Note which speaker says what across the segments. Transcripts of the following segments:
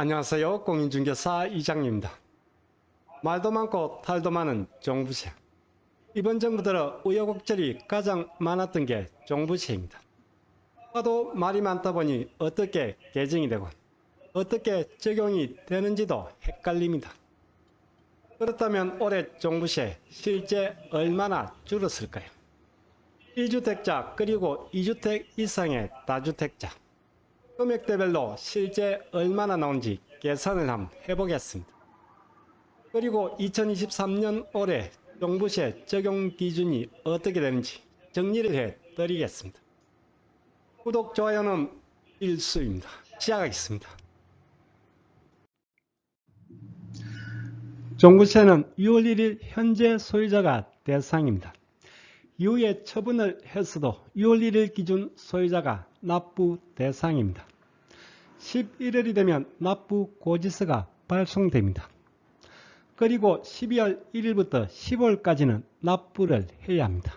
Speaker 1: 안녕하세요. 공인중개사 이장입니다. 말도 많고 탈도 많은 종부세. 이번 정부 들어 우여곡절이 가장 많았던 게 종부세입니다. 하도 말이 많다 보니 어떻게 개정이 되고 어떻게 적용이 되는지도 헷갈립니다. 그렇다면 올해 종부세 실제 얼마나 줄었을까요? 1주택자 그리고 2주택 이상의 다주택자 금액대별로 실제 얼마나 나온지 계산을 한번 해보겠습니다. 그리고 2023년 올해 종부세 적용 기준이 어떻게 되는지 정리를 해 드리겠습니다. 구독, 좋아요는 필수입니다. 시작하겠습니다. 종부세는 6월 1일 현재 소유자가 대상입니다. 이후에 처분을 했어도 6월 1일 기준 소유자가 납부 대상입니다. 11월이 되면 납부 고지서가 발송됩니다. 그리고 12월 1일부터 10월까지는 납부를 해야 합니다.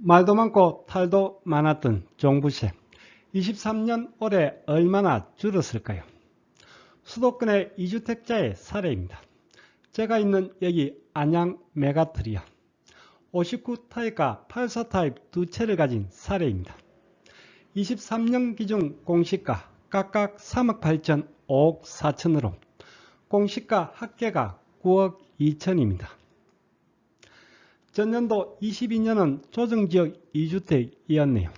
Speaker 1: 말도 많고 탈도 많았던 종부세. 23년 올해 얼마나 줄었을까요? 수도권의 2주택자의 사례입니다. 제가 있는 여기 안양 메가트리아 59 타입과 84 타입 두 채를 가진 사례입니다. 23년 기준 공시가 각각 3억 8천, 5억 4천으로 공시가 합계가 9억 2천입니다. 전년도 22년은 조정지역 2주택이었네요.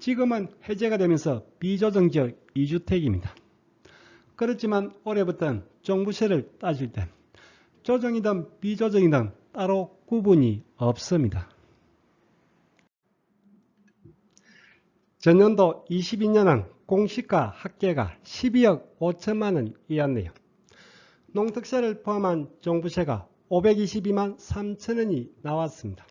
Speaker 1: 지금은 해제가 되면서 비조정지역 2주택입니다. 그렇지만 올해부터는 종부세를 따질 때 조정이든 비조정이든 따로 구분이 없습니다. 전년도 22년은 공시가 합계가 12억 5천만 원이었네요. 농특세를 포함한 종부세가 522만 3천 원이 나왔습니다.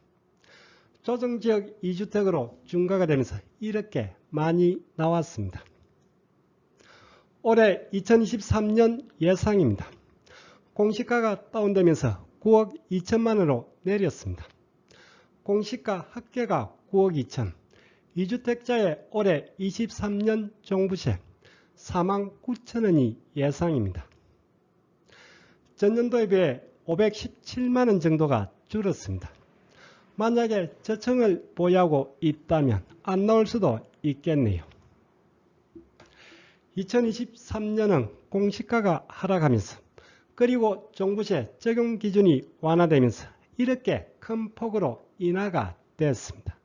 Speaker 1: 조정지역 2주택으로 중과가 되면서 이렇게 많이 나왔습니다. 올해 2023년 예상입니다. 공시가가 다운되면서 9억 2천만 원으로 내렸습니다. 공시가 합계가 9억 2천, 2주택자의 올해 23년 종부세 4만 9천 원이 예상입니다. 전년도에 비해 517만 원 정도가 줄었습니다. 만약에 저층을 보유하고 있다면 안 나올 수도 있겠네요. 2023년은 공시가가 하락하면서 그리고 종부세 적용 기준이 완화되면서 이렇게 큰 폭으로 인하가 됐습니다.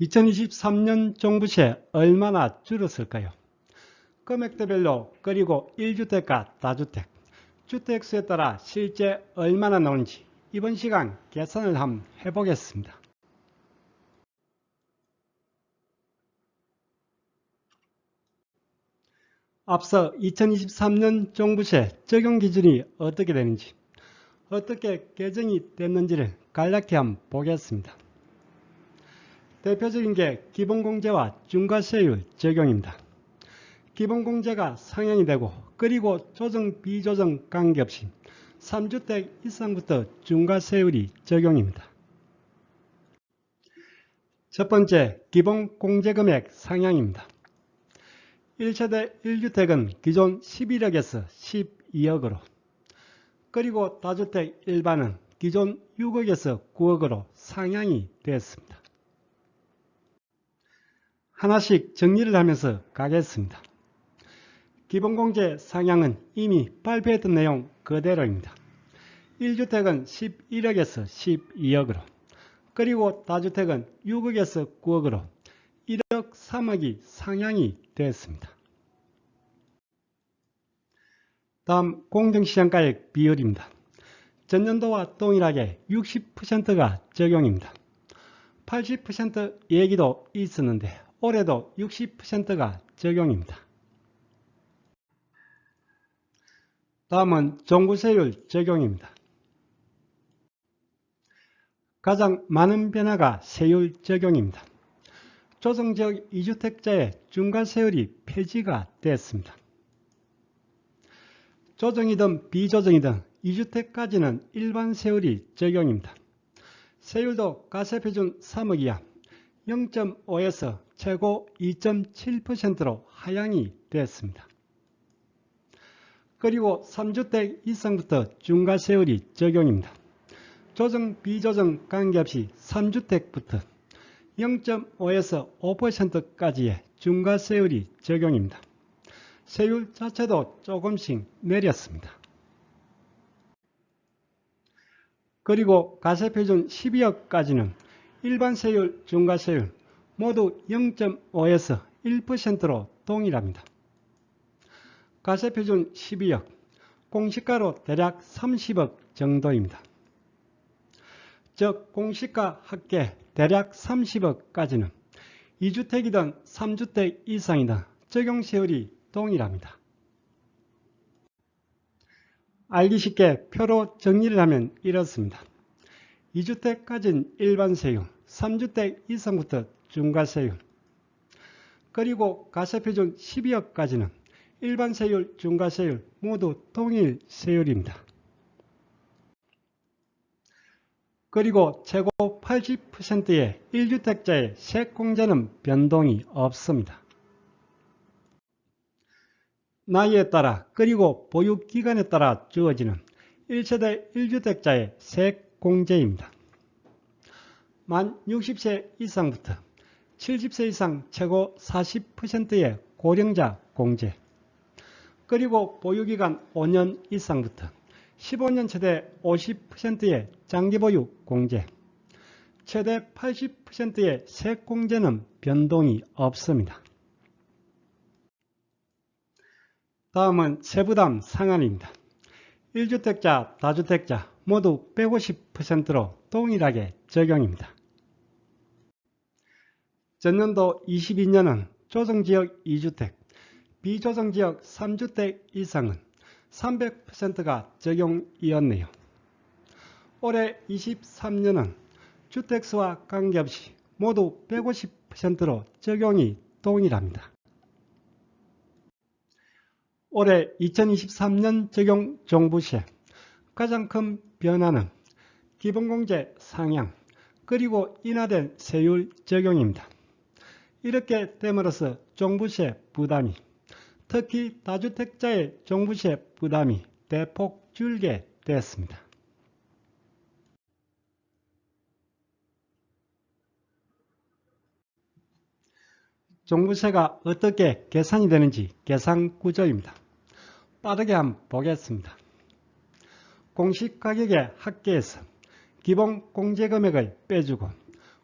Speaker 1: 2023년 종부세 얼마나 줄었을까요? 금액대별로 그리고 1주택과 다주택, 주택수에 따라 실제 얼마나 나오는지 이번 시간 계산을 한번 해보겠습니다. 앞서 2023년 종부세 적용 기준이 어떻게 되는지, 어떻게 개정이 됐는지를 간략히 한번 보겠습니다. 대표적인 게 기본공제와 중과세율 적용입니다. 기본공제가 상향이 되고 그리고 조정 비조정 관계없이 3주택 이상부터 중과세율이 적용입니다. 첫 번째 기본공제금액 상향입니다. 1세대 1주택은 기존 11억에서 12억으로 그리고 다주택 일반은 기존 6억에서 9억으로 상향이 되었습니다. 하나씩 정리를 하면서 가겠습니다. 기본공제 상향은 이미 발표했던 내용 그대로입니다. 1주택은 11억에서 12억으로 그리고 다주택은 6억에서 9억으로 1억 3억이 상향이 되었습니다. 다음 공정시장가액 비율입니다. 전년도와 동일하게 60%가 적용입니다. 80% 얘기도 있었는데 올해도 60%가 적용입니다. 다음은 종부세율 적용입니다. 가장 많은 변화가 세율 적용입니다. 조정지역 2주택자의 중과세율이 폐지가 됐습니다. 조정이든 비조정이든 2주택까지는 일반 세율이 적용입니다. 세율도 가세표준 3억 이하, 0.5에서 최고 2.7%로 하향이 됐습니다. 그리고 3주택 이상부터 중과세율이 적용입니다. 조정 비조정 관계없이 3주택부터 0.5에서 5%까지의 중과세율이 적용입니다. 세율 자체도 조금씩 내렸습니다. 그리고 가세표준 12억까지는 일반 세율, 중과세율 모두 0.5에서 1%로 동일합니다. 가세표준 12억, 공시가로 대략 30억 정도입니다. 즉 공시가 합계 대략 30억까지는 2주택이든 3주택 이상이든 적용세율이 동일합니다. 알기 쉽게 표로 정리를 하면 이렇습니다. 2주택까지는 일반 세율, 3주택 이상부터 중과세율, 그리고 가세표준 12억까지는 일반 세율, 중과세율 모두 동일 세율입니다. 그리고 최고 80%의 1주택자의 세공제는 변동이 없습니다. 나이에 따라 그리고 보유기간에 따라 주어지는 1세대 1주택자의 세공제입니다. 만 60세 이상부터 70세 이상 최고 40%의 고령자 공제 그리고 보유기간 5년 이상부터 15년 최대 50%의 장기보유 공제, 최대 80%의 세공제는 변동이 없습니다. 다음은 세부담 상한입니다. 1주택자, 다주택자 모두 150%로 동일하게 적용입니다. 전년도 22년은 조정지역 2주택, 비조정지역 3주택 이상은 300%가 적용이었네요. 올해 23년은 주택수와 관계없이 모두 150%로 적용이 동일합니다. 올해 2023년 적용 종부세 가장 큰 변화는 기본공제 상향 그리고 인하된 세율 적용입니다. 이렇게 됨으로써 종부세 부담이 특히 다주택자의 종부세 부담이 대폭 줄게 되었습니다. 종부세가 어떻게 계산이 되는지 계산 구조입니다. 빠르게 한번 보겠습니다. 공시가격의 합계에서 기본 공제금액을 빼주고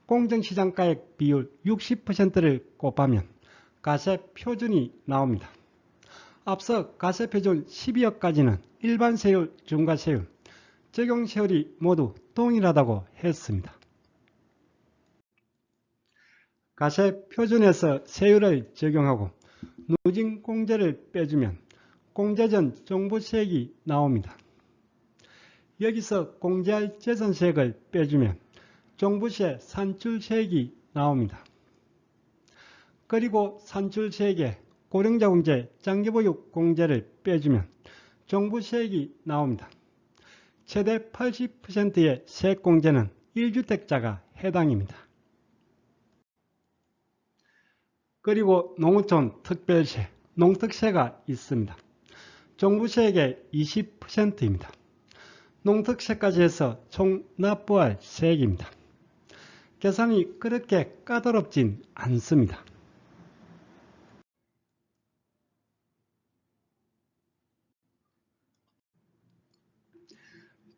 Speaker 1: 공정시장가액 비율 60%를 곱하면 가세 표준이 나옵니다. 앞서 가세 표준 12억까지는 일반 세율, 중과세율, 적용 세율이 모두 동일하다고 했습니다. 가세 표준에서 세율을 적용하고 누진 공제를 빼주면 공제전 종부세액이 나옵니다. 여기서 공제할 재산세액을 빼주면 종부세 산출세액이 나옵니다. 그리고 산출세액에 고령자공제, 장기보육 공제를 빼주면 종부세액이 나옵니다. 최대 80%의 세액공제는 1주택자가 해당입니다. 그리고 농어촌 특별세, 농특세가 있습니다. 종부세액의 20%입니다. 농특세까지 해서 총 납부할 세액입니다. 계산이 그렇게 까다롭진 않습니다.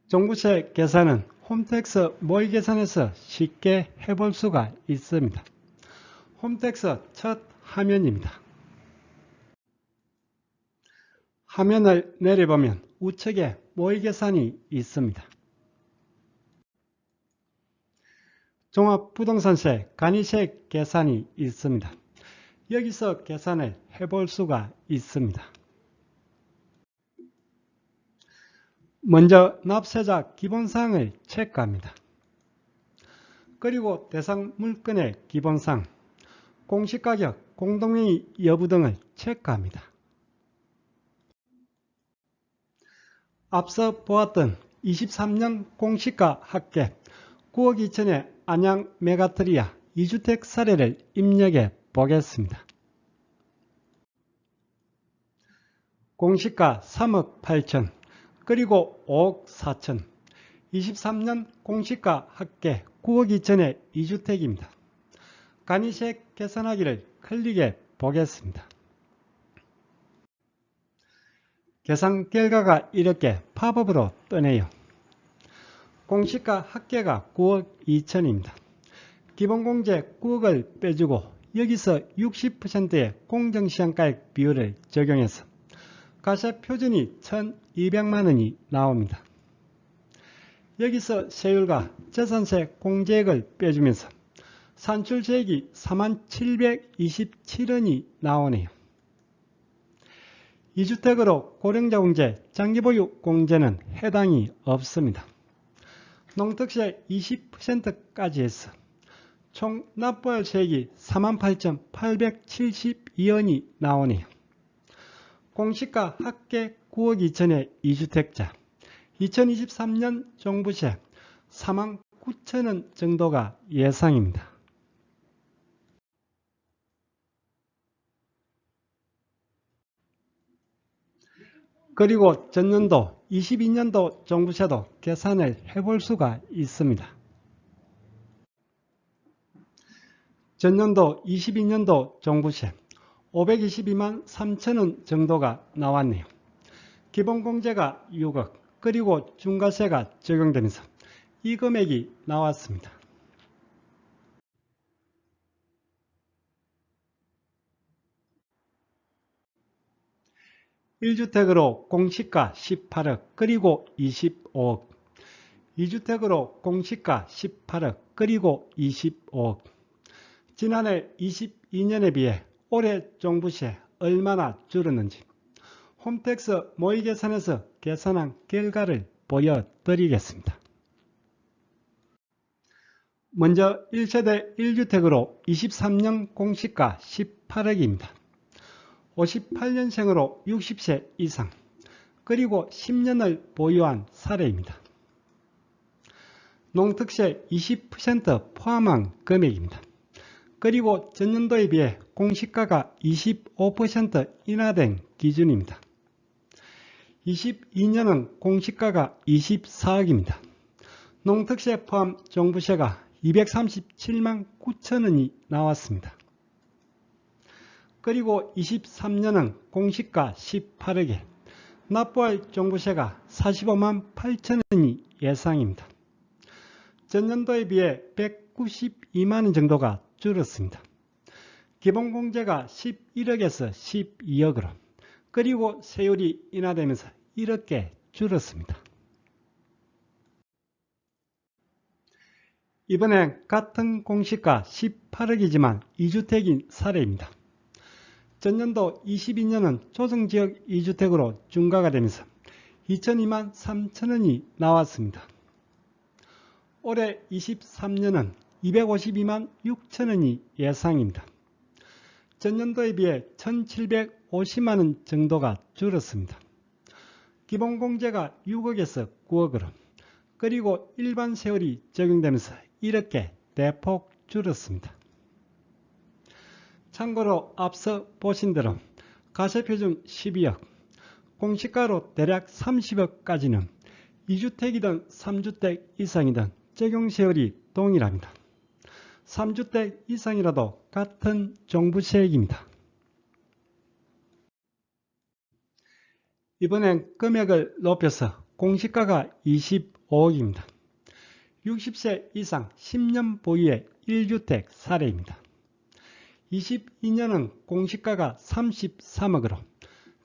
Speaker 1: 종부세 계산은 홈택스 모의 계산에서 쉽게 해볼 수가 있습니다. 홈택스 첫 화면입니다. 화면을 내려보면 우측에 모의 계산이 있습니다. 종합부동산세 간이세 계산이 있습니다. 여기서 계산을 해볼 수가 있습니다. 먼저 납세자 기본사항을 체크합니다. 그리고 대상 물건의 기본사항, 공시가격, 공동명의 여부 등을 체크합니다. 앞서 보았던 23년 공시가 합계 9억 2천의 안양 메가트리아 2주택 사례를 입력해 보겠습니다. 공시가 3억 8천 그리고 5억 4천 23년 공시가 합계 9억 2천의 2주택입니다. 간이색 계산하기를 클릭해 보겠습니다. 계산 결과가 이렇게 팝업으로 뜨네요. 공시가 합계가 9억 2천입니다. 기본공제 9억을 빼주고 여기서 60%의 공정시장가액 비율을 적용해서 가세 표준이 1,200만원이 나옵니다. 여기서 세율과 재산세 공제액을 빼주면서 산출세액이 4727원이 나오네요. 2주택으로 고령자 공제, 장기보유 공제는 해당이 없습니다. 농특세 20%까지 해서 총 납부할 세액이 48,872원이 나오네요. 공시가 합계 9억 2천의 2주택자 2023년 종부세 4만 9천원 정도가 예상입니다. 그리고 전년도 22년도 종부세도 계산을 해볼 수가 있습니다. 전년도 22년도 종부세 522만 3천원 정도가 나왔네요. 기본공제가 6억 그리고 중과세가 적용되면서 이 금액이 나왔습니다. 1주택으로 공시가 18억 그리고 25억 2주택으로 공시가 18억 그리고 25억 지난해 22년에 비해 올해 종부세 얼마나 줄었는지 홈택스 모의계산에서 계산한 결과를 보여드리겠습니다. 먼저 1세대 1주택으로 23년 공시가 18억입니다. 58년생으로 60세 이상 그리고 10년을 보유한 사례입니다. 농특세 20% 포함한 금액입니다. 그리고 전년도에 비해 공시가가 25% 인하된 기준입니다. 22년은 공시가가 24억입니다. 농특세 포함 종부세가 237만 9천원이 나왔습니다. 그리고 23년은 공시가 18억에 납부할 종부세가 45만 8천원이 예상입니다. 전년도에 비해 192만원 정도가 줄었습니다. 기본공제가 11억에서 12억으로 그리고 세율이 인하되면서 이렇게 줄었습니다. 이번엔 같은 공시가 18억이지만 2주택인 사례입니다. 전년도 22년은 조정지역 2주택으로 중과가 되면서 2002만 3천원이 나왔습니다. 올해 23년은 252만 6천원이 예상입니다. 전년도에 비해 1750만원 정도가 줄었습니다. 기본공제가 6억에서 9억으로 그리고 일반 세율이 적용되면서 이렇게 대폭 줄었습니다. 참고로 앞서 보신 대로 가세표준 12억, 공시가로 대략 30억까지는 2주택이든 3주택 이상이든 적용세율이 동일합니다. 3주택 이상이라도 같은 종부세액입니다. 이번엔 금액을 높여서 공시가가 25억입니다. 60세 이상 10년 보유의 1주택 사례입니다. 22년은 공시가가 33억으로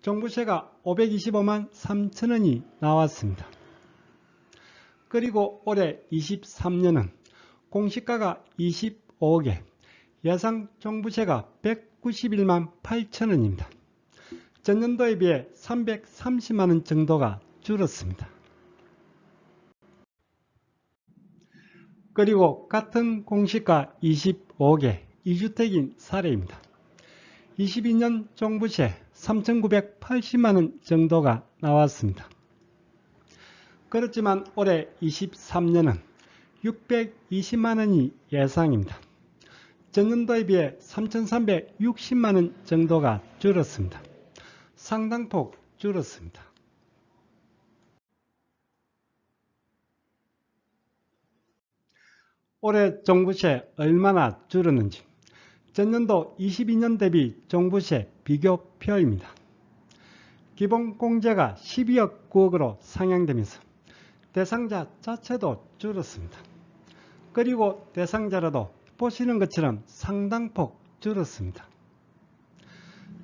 Speaker 1: 종부세가 525만 3천원이 나왔습니다. 그리고 올해 23년은 공시가가 25억에 예상 종부세가 191만 8천원입니다. 전년도에 비해 330만원 정도가 줄었습니다. 그리고 같은 공시가 25억에 2주택인 사례입니다. 22년 종부세 3,980만원 정도가 나왔습니다. 그렇지만 올해 23년은 620만원이 예상입니다. 전년도에 비해 3,360만 원 정도가 줄었습니다. 상당폭 줄었습니다. 올해 종부세 얼마나 줄었는지 전년도 22년 대비 종부세 비교표입니다. 기본공제가 12억 9억으로 상향되면서 대상자 자체도 줄었습니다. 그리고 대상자라도 보시는 것처럼 상당폭 줄었습니다.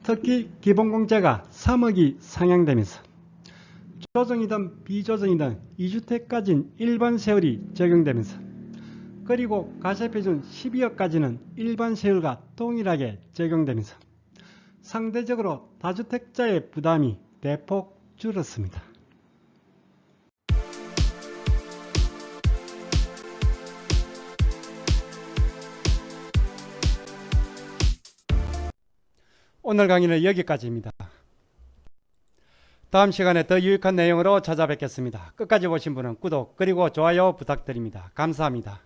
Speaker 1: 특히 기본공제가 3억이 상향되면서 조정이든 비조정이든 2주택까지는 일반 세율이 적용되면서 그리고 가세표준 12억까지는 일반 세율과 동일하게 적용되면서 상대적으로 다주택자의 부담이 대폭 줄었습니다. 오늘 강의는 여기까지입니다. 다음 시간에 더 유익한 내용으로 찾아뵙겠습니다. 끝까지 보신 분은 구독 그리고 좋아요 부탁드립니다. 감사합니다.